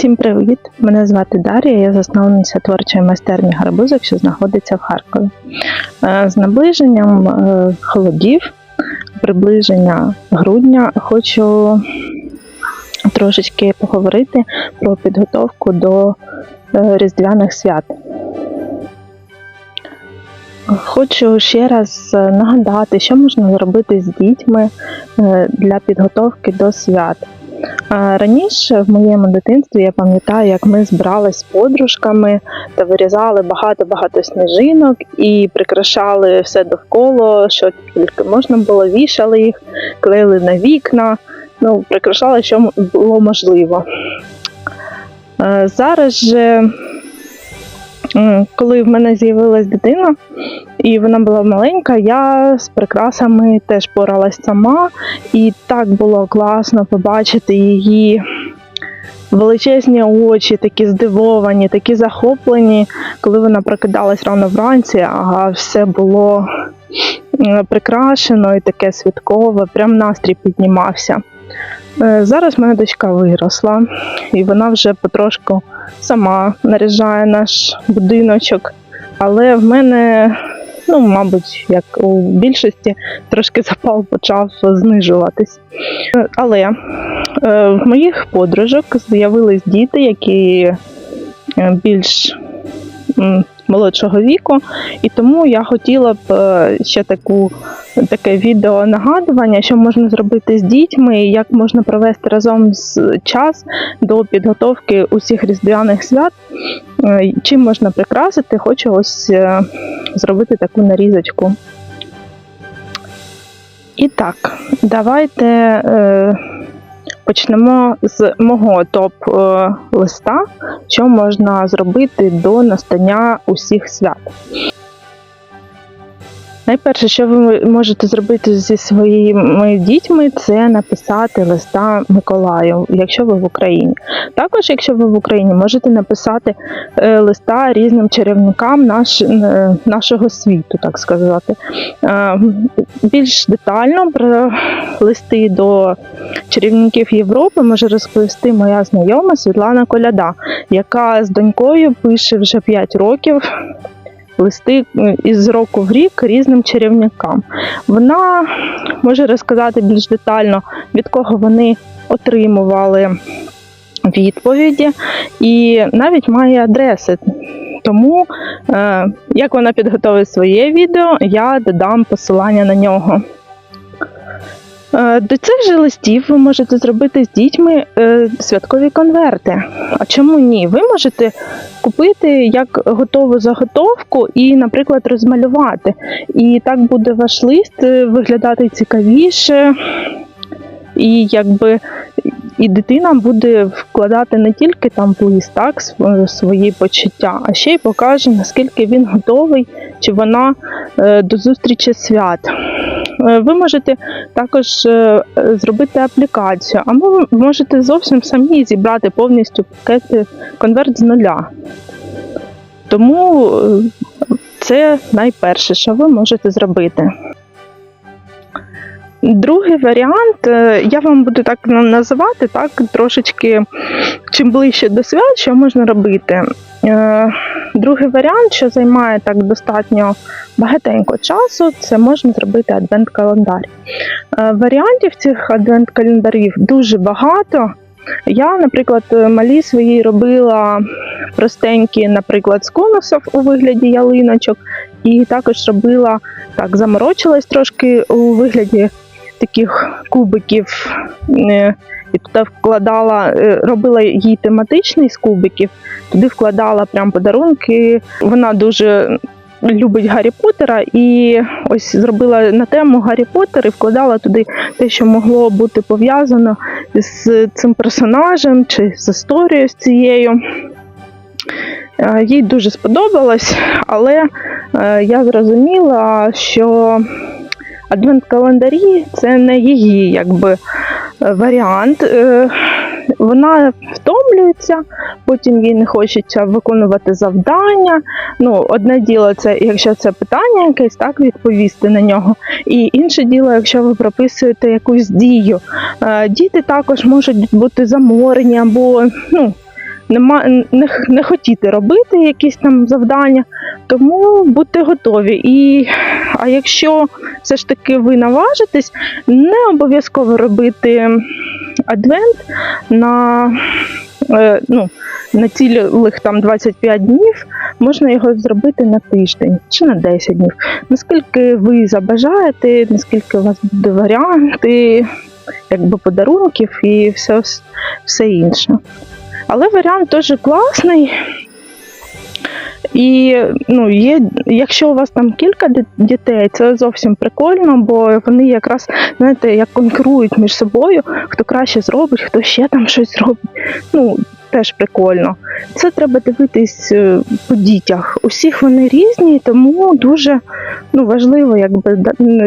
Всім привіт! Мене звати Дар'я, я засновниця творчої майстерні гарбузок, що знаходиться в Харкові. Е, З наближенням е, холодів, приближення грудня, хочу трошечки поговорити про підготовку до е, різдвяних свят. Хочу ще раз нагадати, що можна зробити з дітьми для підготовки до свят. Раніше в моєму дитинстві я пам'ятаю, як ми збирались з подружками та вирізали багато-багато сніжинок і прикрашали все довкола, що тільки можна було, вішали їх, клеїли на вікна, ну, прикрашали, що було можливо. Е, Зараз же, коли в мене з'явилась дитина, і вона була маленька, я з прикрасами теж поралась сама. І так було класно побачити її величезні очі, такі здивовані, такі захоплені, коли вона прокидалась рано вранці, а все було е, прикрашено і таке святкове, прям настрій піднімався. Е, Зараз моя дочка виросла, і вона вже потрошку сама наряжає наш будиночок. Але в мене, ну, мабуть, як у більшості, трошки запал почав знижуватись. Е, Але е, в моїх подружок з'явились діти, які більш молодшого віку, і тому я хотіла б е, ще таку, таке відео нагадування, що можна зробити з дітьми, як можна провести разом з час до підготовки усіх різдвяних свят. Е, Чим можна прикрасити, хочу ось е, зробити таку нарізочку. І так, давайте почнемо з мого топ-листа, що можна зробити до настання усіх свят. Найперше, що ви можете зробити зі своїми дітьми, це написати листа Миколаю, якщо ви в Україні. Також, якщо ви в Україні, можете написати е, листа різним чарівникам наш, е, нашого світу, так сказати. Е, більш детально про листи до чарівників Європи може розповісти моя знайома Світлана Коляда, яка з донькою пише вже 5 років листи із року в рік різним чарівникам. Вона може розказати більш детально, від кого вони отримували відповіді, і навіть має адреси. Тому, е, як вона підготовить своє відео, я додам посилання на нього. Е, До цих же листів ви можете зробити з дітьми е, святкові конверти. А чому ні? Ви можете купити як готову заготовку і, наприклад, розмалювати. І так буде ваш лист е, виглядати цікавіше, і якби і дитина буде вкладати не тільки там в лист, так, свої почуття, а ще й покаже, наскільки він готовий чи вона до зустрічі свят. Е, Ви можете також е, зробити аплікацію, або ви можете зовсім самі зібрати повністю пакет е, конверт з нуля. Тому це найперше, що ви можете зробити. Другий варіант, е, я вам буду так називати, так, трошечки чим ближче до свят, що можна робити. Е, Другий варіант, що займає так достатньо багатенько часу, це можна зробити адвент-календар. Е, Варіантів цих адвент-календарів дуже багато. Я, наприклад, малі свої робила простенькі, наприклад, з конусів у вигляді ялиночок, і також робила так, заморочилась трошки у вигляді таких кубиків. е, І туди вкладала, е, робила їй тематичний з кубиків, туди вкладала прям подарунки. Вона дуже любить Гаррі Поттера і ось зробила на тему Гаррі Поттер і вкладала туди те, що могло бути пов'язано з цим персонажем чи з історією з цією. Е, Їй дуже сподобалось, але я зрозуміла, що адвент-календарі це не її якби, е, варіант. Е, Вона втомлюється, потім їй не хочеться виконувати завдання. Ну, одне діло, це якщо це питання якесь, так відповісти на нього. І інше діло, якщо ви прописуєте якусь дію. Е, Діти також можуть бути заморені або ну, нема, не, не хотіти робити якісь там завдання, тому будьте готові. І, а якщо все ж таки ви наважитесь, не обов'язково робити адвент на, е, ну, на цілих там 25 днів, можна його зробити на тиждень чи на 10 днів. Наскільки ви забажаєте, наскільки у вас буде варіанти, якби подарунків і все, все інше. Але варіант теж класний. І ну, є, якщо у вас там кілька дітей, це зовсім прикольно, бо вони якраз знаєте, як конкурують між собою, хто краще зробить, хто ще там щось зробить. Ну, теж прикольно. Це треба дивитись е, по дітях. Усіх вони різні, тому дуже ну, важливо, якби,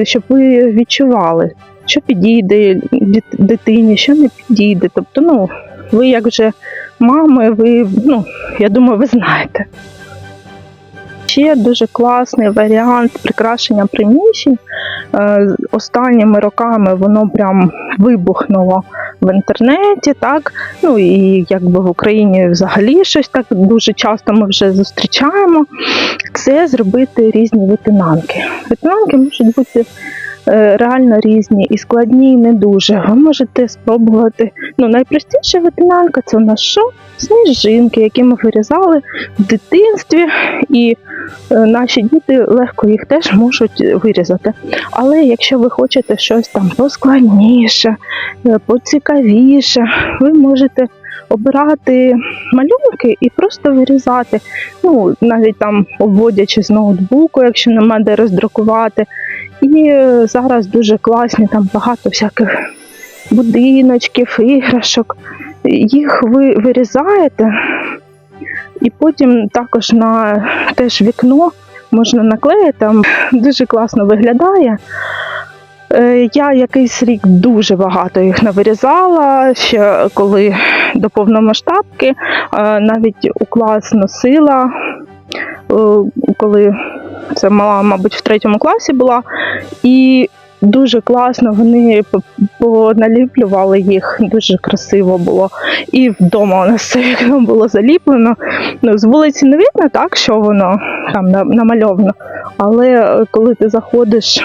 щоб ви відчували, що підійде дитині, що не підійде. Тобто, ну, ви як вже мами, ви, ну, я думаю, ви знаєте. Ще дуже класний варіант прикрашення приміщень. Е, Останніми роками воно прям вибухнуло в інтернеті, так. Ну і якби в Україні взагалі щось так дуже часто ми вже зустрічаємо. Це зробити різні витинанки. Витинанки можуть бути реально різні і складні, і не дуже. Ви можете спробувати. Ну, найпростіша витинанка це у нас що? Сніжинки, які ми вирізали в дитинстві, і е, наші діти легко їх теж можуть вирізати. Але якщо ви хочете щось там поскладніше, е, поцікавіше, ви можете обирати малюнки і просто вирізати. Ну, навіть там обводячи з ноутбуку, якщо нема де роздрукувати. І е, зараз дуже класні, там багато всяких будиночків, іграшок. Їх ви вирізаєте, і потім також на теж вікно можна наклеїти, там дуже класно виглядає. Е, Я якийсь рік дуже багато їх навирізала, ще коли до повномасштабки, е, навіть у клас носила, коли це мала, мабуть, в третьому класі була. І дуже класно вони поналіплювали їх, дуже красиво було. І вдома у нас це було заліплено. Ну, з вулиці не видно так, що воно там намальовано. Але е, коли ти заходиш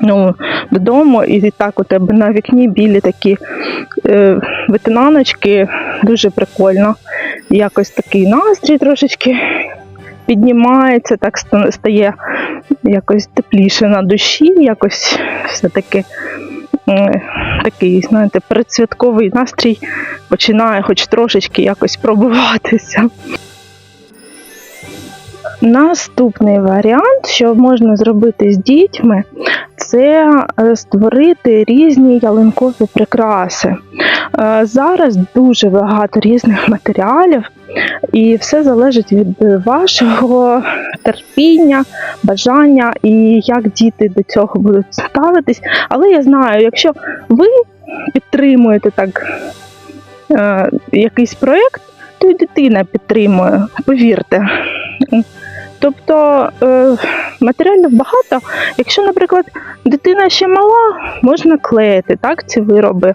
ну, додому, і так у тебе на вікні білі такі е, витинаночки, дуже прикольно. Якось такий настрій трошечки піднімається, так ста- стає якось тепліше на душі, якось все-таки такий, знаєте, передсвятковий настрій починає хоч трошечки якось пробиватися. Наступний варіант, що можна зробити з дітьми, це е, створити різні ялинкові прикраси. Е, Зараз дуже багато різних матеріалів, і все залежить від вашого терпіння, бажання і як діти до цього будуть ставитись. Але я знаю, якщо ви підтримуєте так е, якийсь проєкт, то і дитина підтримує, повірте. Тобто е, матеріалів багато. Якщо, наприклад, дитина ще мала, можна клеїти так, ці вироби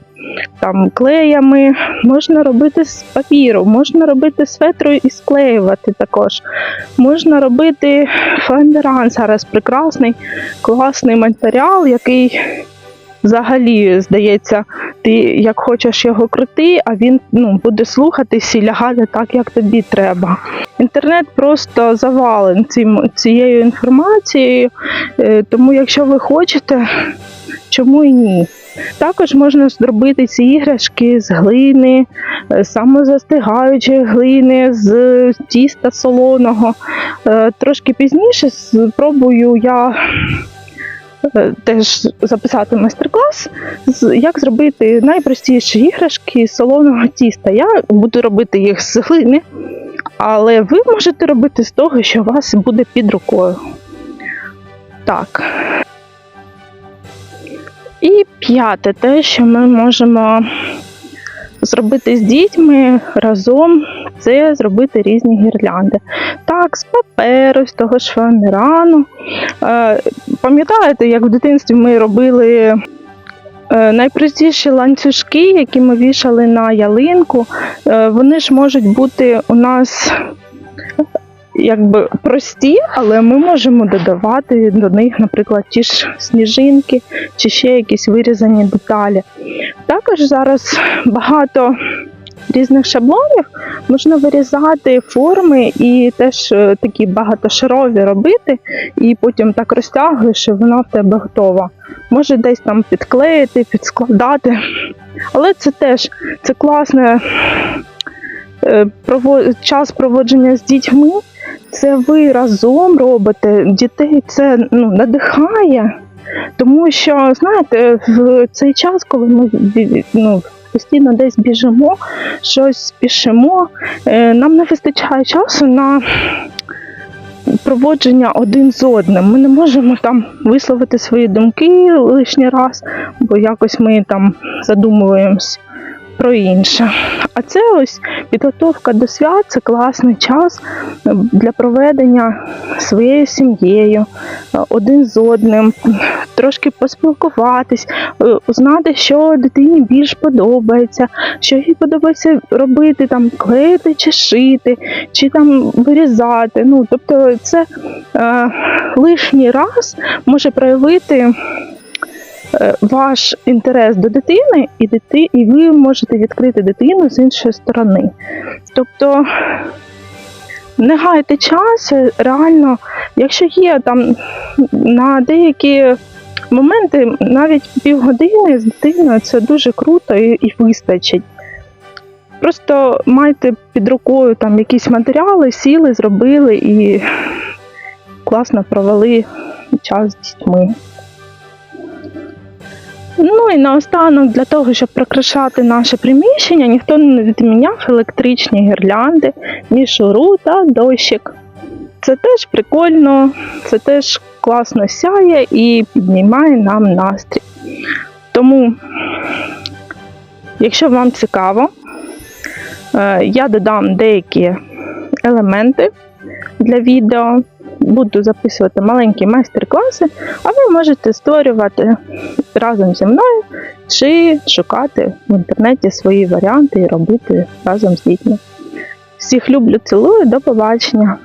там клеями, можна робити з папіру, можна робити з фетру і склеювати також. Можна робити фондеран зараз прекрасний, класний матеріал, який взагалі, здається, ти як хочеш його крути, а він ну, буде слухатись і лягати так, як тобі треба. Інтернет просто завален цим, цією інформацією, е, тому якщо ви хочете, чому і ні? Також можна зробити ці іграшки з глини, е, самозастигаючої глини, з тіста солоного. Е, Трошки пізніше спробую я теж записати майстер-клас, як зробити найпростіші іграшки з солоного тіста. Я буду робити їх з глини, але ви можете робити з того, що у вас буде під рукою. Так. І п'яте, те, що ми можемо зробити з дітьми разом, це зробити різні гірлянди. Так, з паперу, з того ж фанерану. Е, пам'ятаєте, як в дитинстві ми робили Е, Найпростіші ланцюжки, які ми вішали на ялинку, е, вони ж можуть бути у нас якби прості, але ми можемо додавати до них, наприклад, ті ж сніжинки чи ще якісь вирізані деталі. Також зараз багато різних шаблонів можна вирізати форми і теж е, такі багатошарові робити, і потім так розтягуєш, і вона в тебе готова. Може десь там підклеїти, підскладати. Але це теж це класне час проводження з дітьми. Це ви разом робите. Дітей це ну, надихає. Тому що, знаєте, в цей час, коли ми ну, постійно десь біжимо, щось спішимо, е, нам не вистачає часу на проводження один з одним. Ми не можемо там висловити свої думки лишній раз, бо якось ми там задумуємось про інше. А це ось підготовка до свят це класний час для проведення своєю сім'єю, один з одним, трошки поспілкуватись, узнати, що дитині більш подобається, що їй подобається робити, там клеїти чи шити, чи там вирізати. Ну, тобто, це е, лишній раз може проявити ваш інтерес до дитини, і, дити, і ви можете відкрити дитину з іншої сторони. Тобто не гайте час, е, реально, якщо є там на деякі моменти, навіть півгодини з дитиною це дуже круто і, і вистачить. Просто майте під рукою там якісь матеріали, сіли, зробили і класно провели час з дітьми. Ну і наостанок, для того, щоб прикрашати наше приміщення, ніхто не відміняв електричні гірлянди, мішуру та дощик. Це теж прикольно, це теж класно сяє і піднімає нам настрій. Тому, якщо вам цікаво, е, я додам деякі елементи для відео, буду записувати маленькі майстер-класи, а ви можете створювати разом зі мною чи шукати в інтернеті свої варіанти і робити разом з дітьми. Всіх люблю, цілую, до побачення!